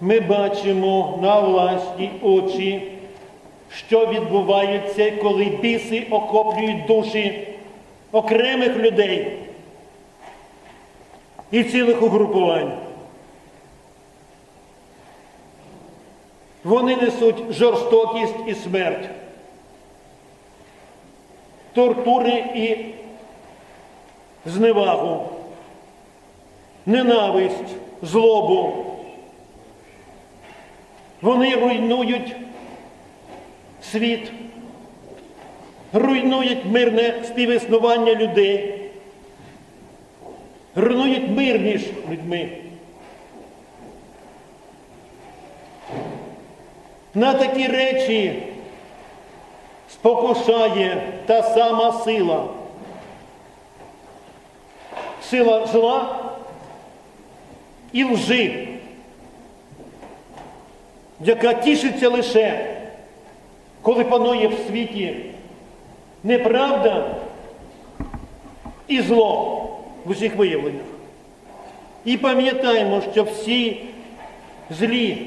ми бачимо на власні очі, що відбувається, коли біси охоплюють душі окремих людей і цілих угрупувань. Вони несуть жорстокість і смерть, тортури і зневагу, ненависть, злобу. Вони руйнують світ, руйнують мирне співіснування людей, руйнують мир між людьми. На такі речі спокушає та сама сила. Сила зла і лжи, яка тішиться лише, коли панує в світі неправда і зло в усіх виявленнях. І пам'ятаємо, що всі злі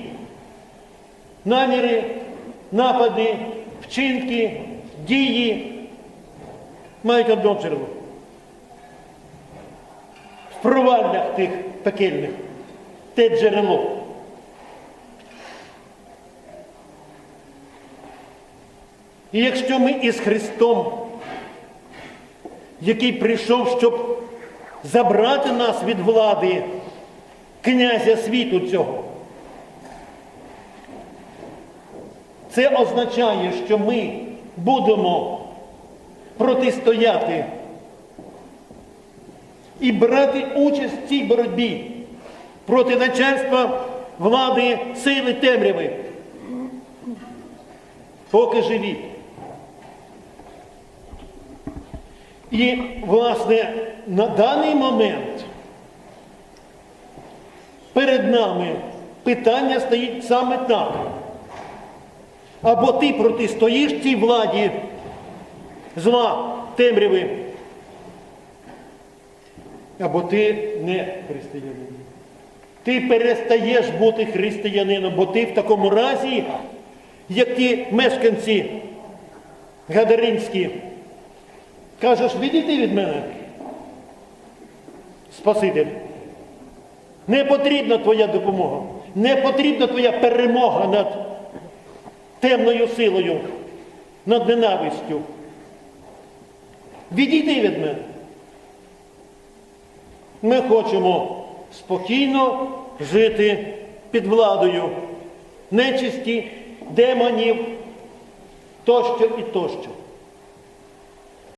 наміри, напади, вчинки, дії мають одно джерело. В проваллях тих пекельних те джерело. І якщо ми із Христом, який прийшов, щоб забрати нас від влади князя світу цього, Це означає, що ми будемо протистояти і брати участь в цій боротьбі проти начальства влади сили темряви. Поки живі. І, власне, на даний момент перед нами питання стоїть саме так. Або ти протистоїш цій владі зла, темряви, або ти не християнин. Ти перестаєш бути християнином, бо ти в такому разі, як ті мешканці Гадаринські, кажеш, відійди від мене, Спаситель. Не потрібна твоя допомога, не потрібна твоя перемога над темною силою, над ненавистю. Відійди від мене. Ми хочемо спокійно жити під владою нечисті, демонів тощо і тощо.